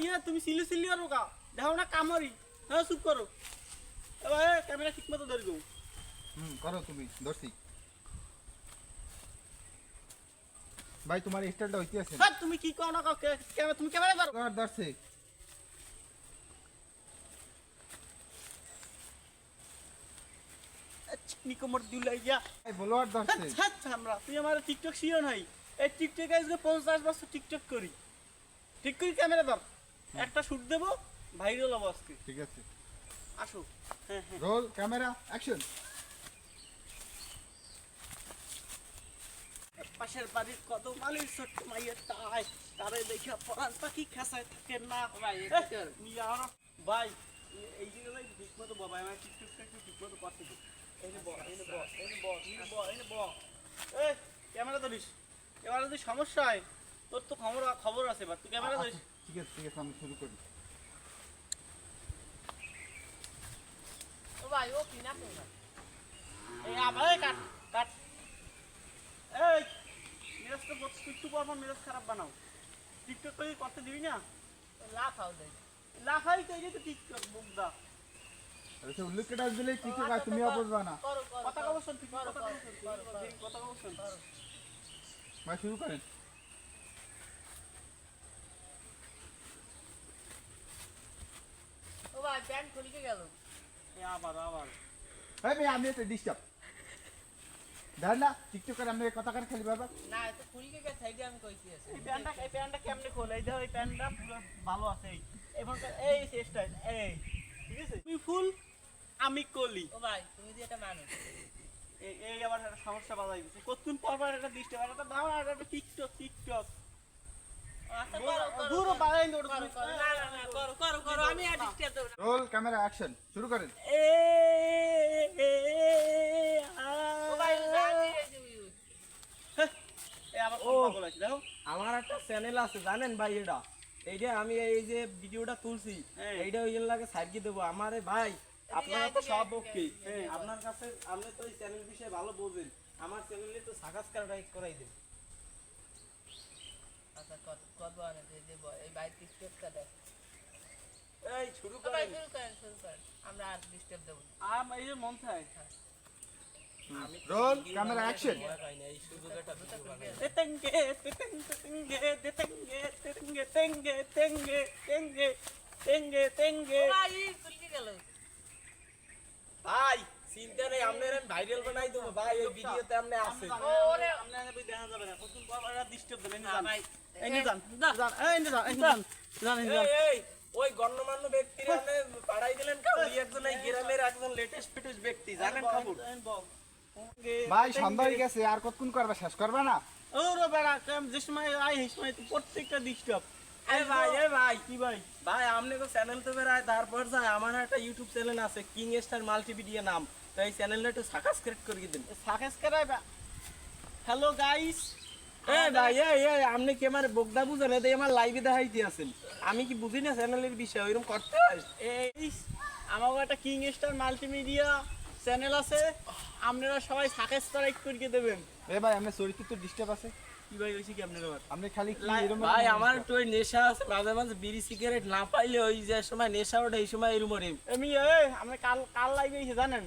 দিয়ে তুমি silly silly আর কা দেখো না কামড়ি হ্যাঁ চুপ করো এবার ক্যামেরা ঠিক মতো ধরে গো হুম করো তুমি দর্শি ভাই তোমার স্টাইলটা হইতে আছে। স্যার তুমি কি কও না কও, কে- কে- তুমি ক্যামেরা ধরো কর দর্শি চিকনি কোমর দিলাই যা ভাই বলো আর দর্শি আচ্ছা আমরা তুই আমার টিকটক শিও নাই এই টিকটক আজকে পঞ্চাশ বছর টিকটক করি ঠিক করি ক্যামেরা ধর একটা শুট দেবো ভাইরাল হব আজকে। ঠিক আছে। আসো। হ্যাঁ হ্যাঁ। রোল ক্যামেরা অ্যাকশন পাশের বাড়ির কত মালির ছোট্ট মাইয়ের তাই তারে দেখে পরান পাখি খেসায় থাকে না। ভাই, আনো। ভাই এই যে ভাই ঠিক মতো বাবা আমার টিকটকটা একটু ঠিক মতো করতে দিন এই নে ব এই নে ব এই নে ব এই নে ব এই নে ব এই ক্যামেরা ধরিস। ক্যামেরা যদি সমস্যা হয় তোর তো খবর খবর আছে এবার তুই ক্যামেরা ধরিস। ঠিক আছে ঠিক আছে আমি শুরু করি। ভাই ও কি না এই আবার কাট কাট। এই মিরাজটা বলছি একটু পর পর মিরাজ খারাপ বানাও। টিকটক করে করতে দিবি না? লাফ আও লাফাই তো এই তো টিকটক বুকদা উল্লেখটা দিলে কি কি তুমি বুঝবা না। করো করো কথা কব শুন কথা কব শুন করো, করো। তুই কথা কব শুন ভাই শুরু করেন। ভাই প্যান্ট খুলিকে গেল। আবার আবার। ভাই ভাই আমি একটা ডিস্টার্ব দেখ না টিকটকের আমি কথা কার খেলি বাবা না এত খুলিকে গেছে সাইডে আমি কইছি আছে। এই প্যান্টটা এই প্যান্টটা কেমনে খোলে? এই দেখো এই প্যান্টটা পুরো ভালো আছে এই। এখনকার এই স্টাইল এই। ঠিক আছে? তুই ফুল আমি কলি। ও ভাই তুমি যে এটা মানুষ। এই এই আবার একটা সমস্যা বাজাই কতক্ষণ পর পর একটা ডিস্টার্ব একটা দাও আর একটা টিকটক টিকটক। আচ্ছা দূর বাজাই। না রোল ক্যামেরা অ্যাকশন শুরু করেন। আমার একটা চ্যানেল আছে জানেন ভাই এটা? এইটা আমি এই যে ভিডিওটা তুলছি হ্যাঁ। এইটা ওই লাগে সাইড দেবো। আমারে ভাই আপনারা তো সব ওকে হ্যাঁ। আপনার কাছে আপনি তো এই চ্যানেল বিষয়ে ভালো বোঝেন। আমার চ্যানেলে তো সাকাসকার করাই দেন। আচ্ছা কত কত আনে? যে যে বয়, এই ভাই ডিস্টার্বটা দেখ। শুরু ভাই করেন। শুরু করেন শুরু করেন। আমরা আর ডিস্টার্ব দেব না। আম এই যে মন আমি তো রোল ক্যামেরা অ্যাকশন। তেতেঙ্গে তেতেঙ্গে তেতেঙ্গে তেতেঙ্গে তেঙ্গে তেঙ্গে তেঙ্গে তেঙ্গে তেঙ্গে ভাই খুলিকে গেল। ভাই চিন্তা নেই আপনার আমি ভাইরাল বানাই দেবো। ভাই ওই ভিডিওতে আপনি আছে। ওরে। আপনি আগে দেখা যাবে না। কতক্ষণ পর ডিস্টার্ব দেবেন না ভাই এই নি জান জান এই নি জান এই নি জান জান এই নি জান এই, এই, ওই গণ্যমান্য ব্যক্তির পাঠাই দিলেন ওই একজন এই গ্রামের একজন লেটেস্ট ফিটেস্ট ব্যক্তি জানেন খবর ভাই সন্ধ্যা গেছে আর কতক্ষণ করবে? শেষ করবে না? ওরে বেড়া কাম যে সময় আই এই সময় তো প্রত্যেকটা ডিস্টার্ব এই ভাই এই ভাই। কি ভাই? ভাই আপনি তো চ্যানেল তো বেরায় তারপর যায় আমার একটা ইউটিউব চ্যানেল আছে কিং স্টার মাল্টিমিডিয়া নাম। তো এই চ্যানেলটা একটু সাবস্ক্রাইব করে দিন। সাকেসকারাই হ্যালো গাইস ভাই এই এই আপনি কি আমার বগদা বুঝেন? এই আমার লাইভে দেখাইতে আছেন। আমি কি বুঝি না চ্যানেলের বিষয়? ওইরকম করতে এই আমাকে একটা কিং স্টার মাল্টিমিডিয়া চ্যানেল আছে। আপনারা সবাই সাবস্ক্রাইব করে দেবেন। এ ভাই আমরা চরিত্র তো ডিস্টার্ব আছে? কি ভাই হইছে কি আপনার আবার? আপনি খালি কি এরকম ভাই আমার একটু নেশা আছে। মাঝে মাঝে বিড়ি সিগারেট না পাইলে ওই যে সময় নেশা ওঠে এই সময় আমি আমরা কাল কাল লাইভে এসে জানেন?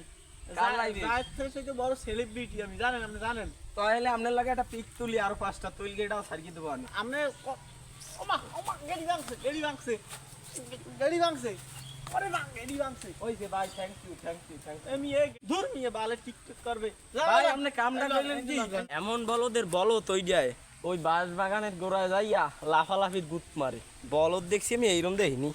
কার live এ? রাত থেকে বড় সেলিব্রিটি আমি জানেন আপনি জানেন? তাহলে আপনার লাগে একটা পিক তুলি আরও পাঁচটা তুল গেটাও সারিয়ে দেবো আমি। আপনি ওমা ওমা গেড়ি ভাঙছে গেড়ি ভাঙছে। গেড়ি ভাঙছে। আরে না গেড়ি ভাঙছে। ওই যে ভাই thank you thank you thank you আমি এই দূর নিয়ে বালে টিকটক করবে। ভাই আপনি কামটা করলেন কি? এমন বলদের বলো তৈ যায়। ওই বাঁশ বাগানের গোড়ায় যাইয়া লাফালাফির গুত মারে। বলদ দেখছি আমি এইরকম দেখিনি।